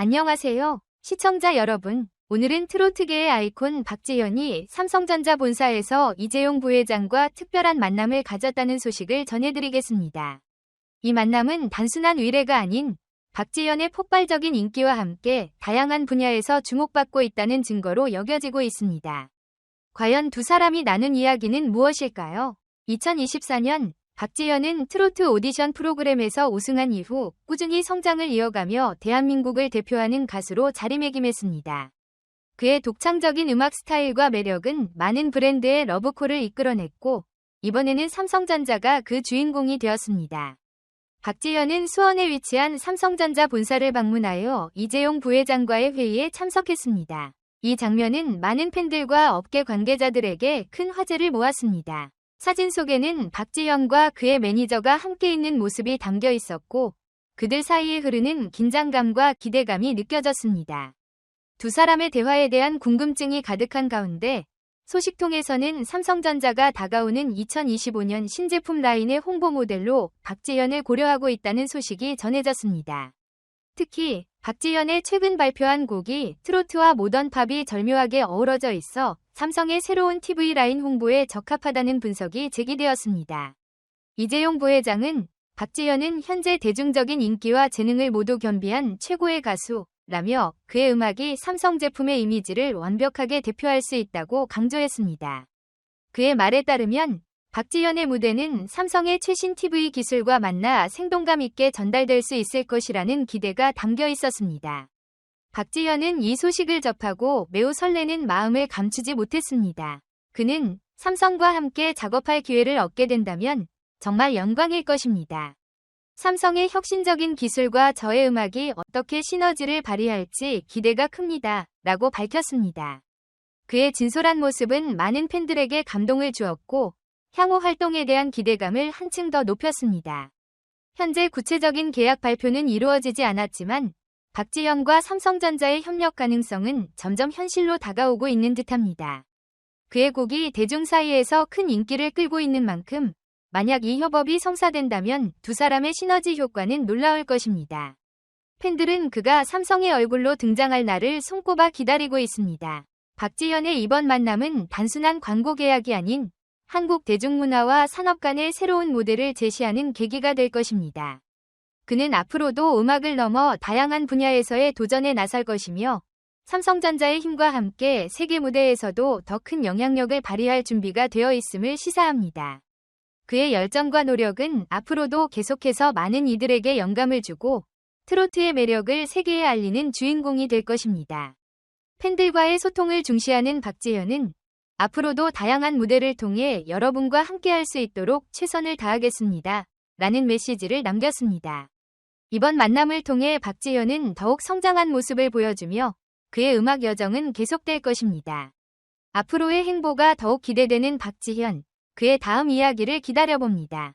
안녕하세요. 시청자 여러분. 오늘은 트로트계의 아이콘 박지현이 삼성전자 본사에서 이재용 부회장과 특별한 만남을 가졌다는 소식을 전해드리겠습니다. 이 만남은 단순한 의뢰가 아닌 박지현의 폭발적인 인기와 함께 다양한 분야에서 주목받고 있다는 증거로 여겨지고 있습니다. 과연 두 사람이 나눈 이야기는 무엇일까요? 2024년 박지현은 트로트 오디션 프로그램에서 우승한 이후 꾸준히 성장을 이어가며 대한민국을 대표하는 가수로 자리매김했습니다. 그의 독창적인 음악 스타일과 매력은 많은 브랜드의 러브콜을 이끌어냈고 이번에는 삼성전자가 그 주인공이 되었습니다. 박지현은 수원에 위치한 삼성전자 본사를 방문하여 이재용 부회장과의 회의에 참석했습니다. 이 장면은 많은 팬들과 업계 관계자들에게 큰 화제를 모았습니다. 사진 속에는 박지현과 그의 매니저가 함께 있는 모습이 담겨 있었고 그들 사이에 흐르는 긴장감과 기대감이 느껴졌습니다. 두 사람의 대화에 대한 궁금증이 가득한 가운데 소식통에서는 삼성전자가 다가오는 2025년 신제품 라인의 홍보 모델로 박지현을 고려하고 있다는 소식이 전해졌습니다. 특히 박지현의 최근 발표한 곡이 트로트와 모던 팝이 절묘하게 어우러져 있어 삼성의 새로운 TV 라인 홍보에 적합하다는 분석이 제기되었습니다. 이재용 부회장은 박지현은 현재 대중적인 인기와 재능을 모두 겸비한 최고의 가수라며 그의 음악이 삼성 제품의 이미지를 완벽하게 대표할 수 있다고 강조했습니다. 그의 말에 따르면 박지현의 무대는 삼성의 최신 TV 기술과 만나 생동감 있게 전달될 수 있을 것이라는 기대가 담겨 있었습니다. 박지현은 이 소식을 접하고 매우 설레는 마음을 감추지 못했습니다. 그는 삼성과 함께 작업할 기회를 얻게 된다면 정말 영광일 것입니다. 삼성의 혁신적인 기술과 저의 음악이 어떻게 시너지를 발휘할지 기대가 큽니다. 라고 밝혔습니다. 그의 진솔한 모습은 많은 팬들에게 감동을 주었고 향후 활동에 대한 기대감을 한층 더 높였습니다. 현재 구체적인 계약 발표는 이루어지지 않았지만 박지현과 삼성전자의 협력 가능성은 점점 현실로 다가오고 있는 듯합니다. 그의 곡이 대중 사이에서 큰 인기를 끌고 있는 만큼 만약 이 협업이 성사된다면 두 사람의 시너지 효과는 놀라울 것입니다. 팬들은 그가 삼성의 얼굴로 등장할 날을 손꼽아 기다리고 있습니다. 박지현의 이번 만남은 단순한 광고 계약이 아닌 한국 대중문화와 산업 간의 새로운 모델을 제시하는 계기가 될 것입니다. 그는 앞으로도 음악을 넘어 다양한 분야에서의 도전에 나설 것이며 삼성전자의 힘과 함께 세계 무대에서도 더 큰 영향력을 발휘할 준비가 되어 있음을 시사합니다. 그의 열정과 노력은 앞으로도 계속해서 많은 이들에게 영감을 주고 트로트의 매력을 세계에 알리는 주인공이 될 것입니다. 팬들과의 소통을 중시하는 박지현은 앞으로도 다양한 무대를 통해 여러분과 함께할 수 있도록 최선을 다하겠습니다. 라는 메시지를 남겼습니다. 이번 만남을 통해 박지현은 더욱 성장한 모습을 보여주며 그의 음악 여정은 계속될 것입니다. 앞으로의 행보가 더욱 기대되는 박지현, 그의 다음 이야기를 기다려봅니다.